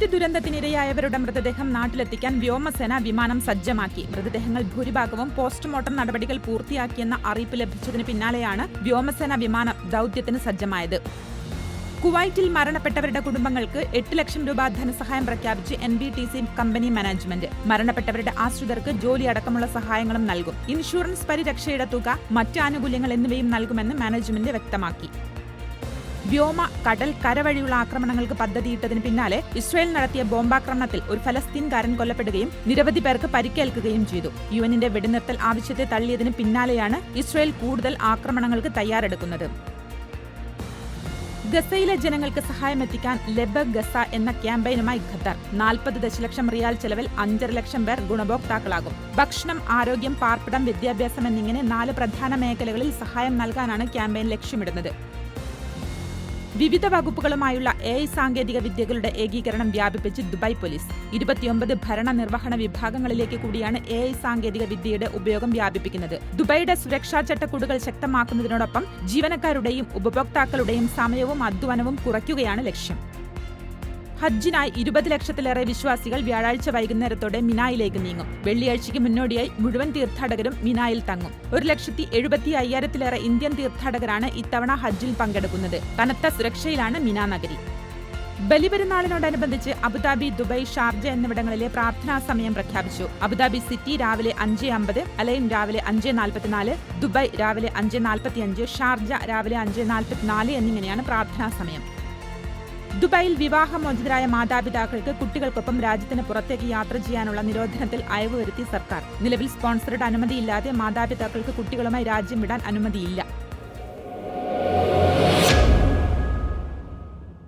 Kuwait ദുരന്തത്തിനിരയായവരുടെ മൃതദേഹം നാട്ടിലെത്തിക്കാൻ വ്യോമസേന വിമാനം സജ്ജമാക്കി. മൃതദേഹങ്ങൾ ഭൂരിഭാഗവും പോസ്റ്റ്മോർട്ടം നടപടികൾ പൂർത്തിയാക്കിയെന്ന അറിയിപ്പ് ലഭിച്ചതിന് പിന്നാലെയാണ് വ്യോമസേന വിമാനം ദൌത്യത്തിന് സജ്ജമായത്. കുവൈറ്റിൽ മരണപ്പെട്ടവരുടെ കുടുംബങ്ങൾക്ക് എട്ട് ലക്ഷം രൂപ ധനസഹായം പ്രഖ്യാപിച്ച് N B T C company management. മരണപ്പെട്ടവരുടെ ആശ്രിതർക്ക് ജോലി അടക്കമുള്ള സഹായങ്ങളും നൽകും. ഇൻഷുറൻസ് പരിരക്ഷയുടെ തുക മറ്റ് ആനുകൂല്യങ്ങൾ എന്നിവയും നൽകുമെന്ന് മാനേജ്മെന്റ് വ്യക്തമാക്കി. വ്യോമ കടൽ കരവഴിയുള്ള ആക്രമണങ്ങൾക്ക് പദ്ധതിയിട്ടതിന് പിന്നാലെ ഇസ്രയേൽ നടത്തിയ ബോംബാക്രമണത്തിൽ ഒരു ഫലസ്തീൻകാരൻ കൊല്ലപ്പെടുകയും നിരവധി പേർക്ക് പരിക്കേൽക്കുകയും ചെയ്തു. യു എന്നിന്റെ വെടിനിർത്തൽ ആവശ്യത്തെ തള്ളിയതിന് പിന്നാലെയാണ് ഇസ്രയേൽ കൂടുതൽ ആക്രമണങ്ങൾക്ക് തയ്യാറെടുക്കുന്നത്. ഗസയിലെ ജനങ്ങൾക്ക് സഹായമെത്തിക്കാൻ ലെബ ഗസ എന്ന ക്യാമ്പയിനുമായി ഖത്തർ. നാൽപ്പത് ദശലക്ഷം റിയാൽ ചെലവിൽ അഞ്ചര ലക്ഷം പേർ ഗുണഭോക്താക്കളാകും. ഭക്ഷണം ആരോഗ്യം പാർപ്പിടം വിദ്യാഭ്യാസം എന്നിങ്ങനെ നാല് പ്രധാന മേഖലകളിൽ സഹായം നൽകാനാണ് ക്യാമ്പയിൻ ലക്ഷ്യമിടുന്നത്. വിവിധ വകുപ്പുകളുമായുള്ള എ ഐ സാങ്കേതിക വിദ്യകളുടെ ഏകീകരണം വ്യാപിപ്പിച്ച് ദുബായ് പോലീസ്. ഇരുപത്തിയൊമ്പത് ഭരണ നിർവഹണ വിഭാഗങ്ങളിലേക്ക് കൂടിയാണ് എ ഐ സാങ്കേതിക വിദ്യയുടെ ഉപയോഗം വ്യാപിപ്പിക്കുന്നത്. ദുബായിയുടെ സുരക്ഷാ ചട്ടക്കൂടുകൾ ശക്തമാക്കുന്നതിനോടൊപ്പം ജീവനക്കാരുടെയും ഉപഭോക്താക്കളുടെയും സമയവും അധ്വാനവും കുറയ്ക്കുകയാണ് ലക്ഷ്യം. ഹജ്ജിനായി ഇരുപത് ലക്ഷത്തിലേറെ വിശ്വാസികൾ വ്യാഴാഴ്ച വൈകുന്നേരത്തോടെ മിനായിലേക്ക് നീങ്ങും. വെള്ളിയാഴ്ചയ്ക്ക് മുന്നോടിയായി മുഴുവൻ തീർത്ഥാടകരും മിനായിൽ തങ്ങും. ഒരു ലക്ഷത്തി എഴുപത്തി അയ്യായിരത്തിലേറെ ഇന്ത്യൻ തീർത്ഥാടകരാണ് ഇത്തവണ ഹജ്ജിൽ പങ്കെടുക്കുന്നത്. കനത്ത സുരക്ഷയിലാണ് മിന നഗരി. ബലിപെരുന്നാളിനോടനുബന്ധിച്ച് അബുദാബി ദുബായ് ഷാർജ എന്നിവിടങ്ങളിലെ പ്രാർത്ഥനാ സമയം പ്രഖ്യാപിച്ചു. അബുദാബി സിറ്റി രാവിലെ അഞ്ച് അമ്പത് അലൈൻ രാവിലെ അഞ്ച് നാൽപ്പത്തിനാല് ദുബായ് രാവിലെ അഞ്ച് നാൽപ്പത്തിയഞ്ച് ഷാർജ രാവിലെ അഞ്ച് നാൽപ്പത്തിനാല് എന്നിങ്ങനെയാണ് പ്രാർത്ഥനാ സമയം. ദുബായിൽ വിവാഹമോചിതരായ മാതാപിതാക്കൾക്ക് കുട്ടികൾക്കൊപ്പം രാജ്യത്തിന് പുറത്തേക്ക് യാത്ര ചെയ്യാനുള്ള നിരോധനത്തിൽ അയവ് വരുത്തി സർക്കാർ. നിലവിൽ സ്പോൺസറുടെ അനുമതിയില്ലാതെ മാതാപിതാക്കൾക്ക് കുട്ടികളുമായി രാജ്യം വിടാൻ അനുമതിയില്ല.